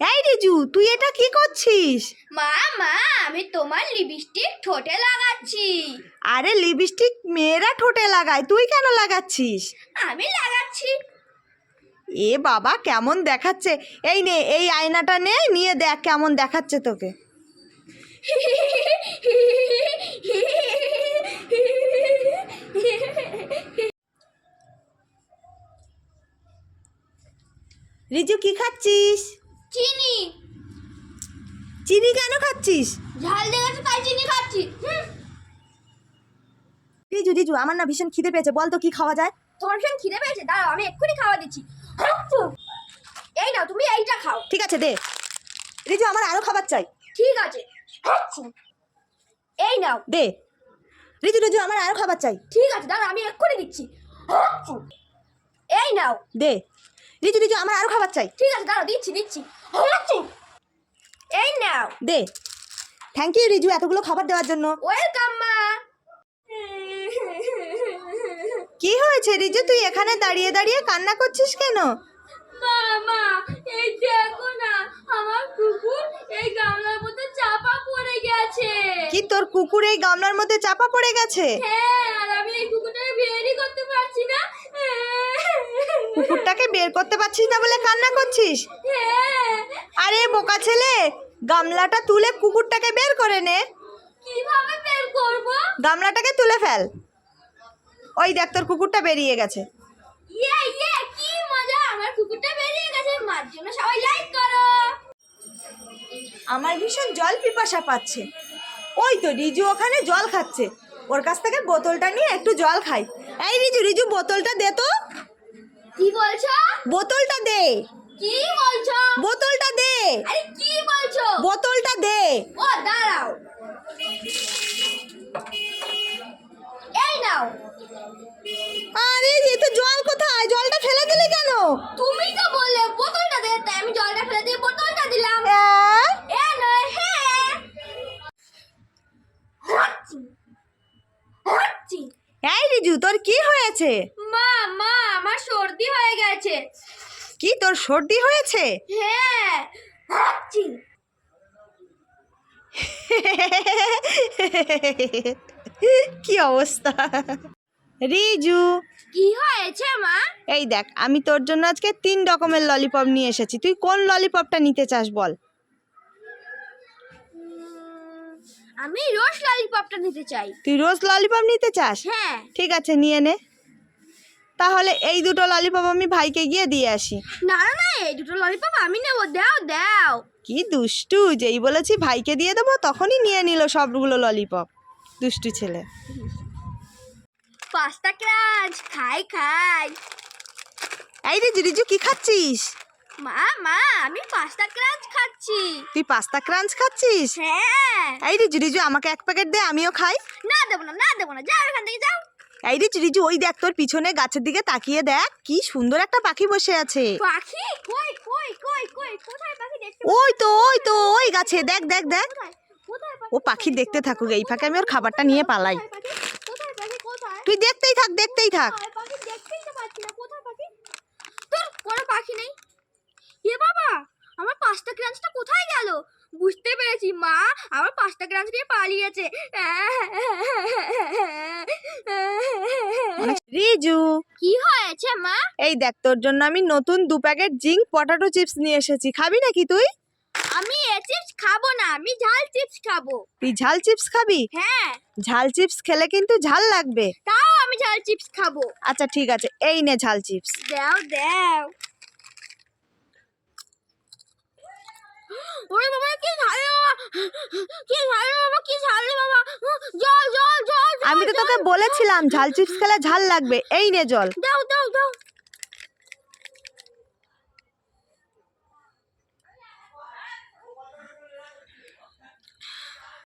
এই রিজু তুই এটা কি করছিস? মা মা আমি তোমার লিপস্টিক ঠোঁটে লাগাচ্ছি। আরে লিপস্টিক মেয়েরা ঠোঁটে লাগায় তুই কেন লাগাচ্ছিস? আমি লাগাচ্ছি। এ বাবা কেমন দেখাচ্ছে? এই নে এই আয়নাটা নে নিয়ে দেখ কেমন দেখাচ্ছে তোকে। রিজু কি খাচ্ছিস? চিনি। চিনি কেন খাচ্ছিস? ঝাল লেগেছে তাই চিনি খাচ্ছি। রিজু রিজু আমার না ভীষণ খিদে পেয়েছে। বল তো কি খাওয়া যায়? তোমার ভীষণ খিদে পেয়েছে? দাঁড়াও আমি এক্ষুনি খাওয়া দিচ্ছি। এই নাও তুমি এইটা খাও। ঠিক আছে দে। রিজু আমার আরও খাবার চাই। ঠিক আছে। এই নাও। দে। রিজু রিজু আমার আরও খাবার চাই। ঠিক আছে দাঁড়াও আমি এক্ষুনি দিচ্ছি। এই নাও। দে। রিজু রিজু আমার আরও খাবার চাই। ঠিক আছে দাঁড়াও দিচ্ছি দিচ্ছি। হাঁচু। এই নাও। দে। থ্যাংক ইউ রিজু এতগুলো খাবার দেওয়ার জন্য। ওয়েলকাম মা। কি হয়েছে রিজু? তুই এখানে দাঁড়িয়ে দাঁড়িয়ে কান্না করছিস কেন? মামা এই দেখো না আমার কুকুর এই গামলার মধ্যে চাপা পড়ে গেছে। কি তোর কুকুর এই গামলার মধ্যে চাপা পড়ে গেছে? হ্যাঁ আর আমি এই কুকুরটাকে বেরই করতে পারছি না কুকুরটাকে বের করতে পারছিস না বলে কান্না করছিস? আরে বোকা ছেলে গামলাটা তুলে কুকুরটাকে বের করে নে। কীভাবে বের করব? গামলাটাকে তুলে ফেল। ওই দেখ তোর কুকুরটা বেরিয়ে গেছে। ইয়ে ইয়ে কি মজা আমার কুকুরটা বেরিয়ে গেছে মার জন্য সবাই লাইক করো। আমার ভীষণ জল পিপাসা পাচ্ছে। ওই তো রিজু ওখানে জল খাচ্ছে। ওর কাছ থেকে বোতলটা নিয়ে একটু জল খাই। এই রিজু রিজু বোতলটা দে তো। কি বলছো? বোতলটা দে। কি বলছো? বোতলটা দে। আরে কি বলছো? বোতলটা দে। ও দাঁড়াও। এই নাও। আরে এ তো জল কোথায়? জলটা ফেলে দিলি কেন? তুমি তো বললে বোতলটা দে তাই আমি জলটা ফেলে দিয়ে বোতলটা দিলাম। এ? নয় হ্যাঁ। এই রিজু তোর কি হয়েছে? মা আমার সর্দি হয়ে গেছে। কি তোর সর্দি হয়েছে? হ্যাঁ হাঁচি। কি অবস্থা? রিজু। কি হয়েছে মা? এই দেখ আমি তোর জন্য আজকে তিন রকমের ললিপপ নিয়ে এসেছি। তুই কোন ললিপপটা নিতে চাস বল? আমি রোজ ললিপপটা নিতে চাই। তুই রোজ ললিপপ নিতে চাস? হ্যাঁ। ঠিক আছে নিয়ে নে। তাহলে এই দুটো ললিপপ আমি ভাইকে গিয়ে দিয়ে আসি। না না না এই দুটো ললিপপ আমি নেব দাও দাও। কি দুষ্টু যেই বলেছি ভাইকে দিয়ে দেবো তখনই নিয়ে নিল সবগুলো ললিপপ দুষ্টু ছেলে। পাস্তা ক্রাঞ্চ খাই খাই। এই রে রিজু কি খাচ্ছিস? মা মা আমি পাস্তা ক্রাঞ্চ খাচ্ছি। তুই পাস্তা ক্রাঞ্চ খাচ্ছিস? হ্যাঁ। এই রে রিজু আমাকে এক প্যাকেট দে আমিও খাই। না দেবো না না দেবো না যাও এখান থেকে যাও। এই রিজু রিজু ওই দেখ তোর পিছনে গাছের দিকে তাকিয়ে দেখ কি সুন্দর একটা পাখি বসে আছে। পাখি? কই কই কই কই কোথায় পাখি দেখতে ওই তো ওই তো ওই গাছে দেখ দেখ দেখ। ও পাখি দেখতে থাকুক এই ফাঁকে আমি ওর খাবারটা নিয়ে পালাই। কোথায় পাখি? কোথায়? তুই দেখতেই থাক দেখতেই থাক। পাখি? দেখতেই তো পাচ্ছি না কোথায় পাখি? তোর কোনো পাখি নেই? এ বাবা আমার পাঁচটা ক্রাঞ্চটা কোথায় গেল? বুঝতে পেরেছি মা আমার পাঁচটা ক্রাঞ্চ নিয়ে পালিয়েছে। রিজু। কি হয়েছে মা? এই দেখ তোর জন্য আমি নতুন দু প্যাকেট জিঙ্ক পটাটো চিপস নিয়ে এসেছি। খাবি নাকি তুই? আমি এ চিপস খাব না আমি ঝাল চিপস খাব। তুই ঝাল চিপস খাবি? হ্যাঁ। ঝাল চিপস খেলে কিন্তু ঝাল লাগবে। তাও আমি ঝাল চিপস খাব। আচ্ছা ঠিক আছে এই নে ঝাল চিপস। দাও দাও। ওরে বাবা কি বাবা কি ঝাল আমি তো তোকে বলেছিলাম, ঝাল চিপস খেলে ঝাল লাগবে। এই নে জল। দাও দাও দাও।